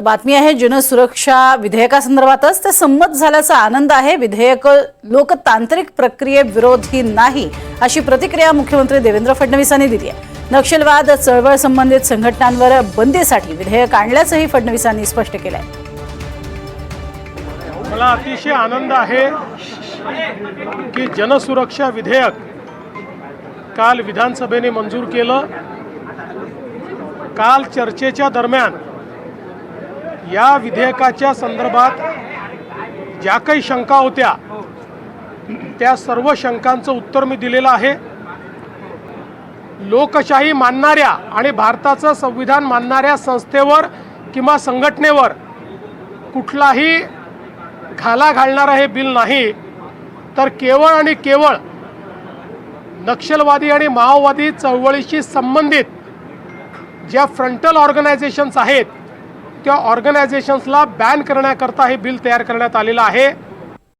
तर बातमी आहे जनसुरक्षा विधेयकासंदर्भातच. ते संमत झाल्याचा आनंद आहे. विधेयक लोकतांत्रिक प्रक्रियेविरोधी नाही अशी प्रतिक्रिया मुख्यमंत्री देवेंद्र फडणवीसांनी दिली आहे. नक्षलवाद चळवळ संबंधित संघटनांवर बंदीसाठी विधेयक आणल्याचंही फडणवीसांनी स्पष्ट केलं आहे मला अतिशय आनंद आहे की जनसुरक्षा विधेयक काल विधानसभेने मंजूर केलं. काल चर्चेच्या दरम्यान या विधेयकाच्या संदर्भात ज्या काही शंका होत्या त्या सर्व शंकांचं उत्तर मी दिलेलं आहे. लोकशाही मानणाऱ्या आणि भारताचं संविधान मानणाऱ्या संस्थेवर किंवा संघटनेवर कुठलाही घाला घालणारं हे बिल नाही तर केवळ आणि केवळ नक्षलवादी आणि माओवादी चळवळीशी संबंधित ज्या फ्रंटल ऑर्गनायझेशन्स आहेत त्या ऑर्गनायझेशन्सला बॅन करण्याकरता हे बिल तयार करण्यात आलेलं आहे.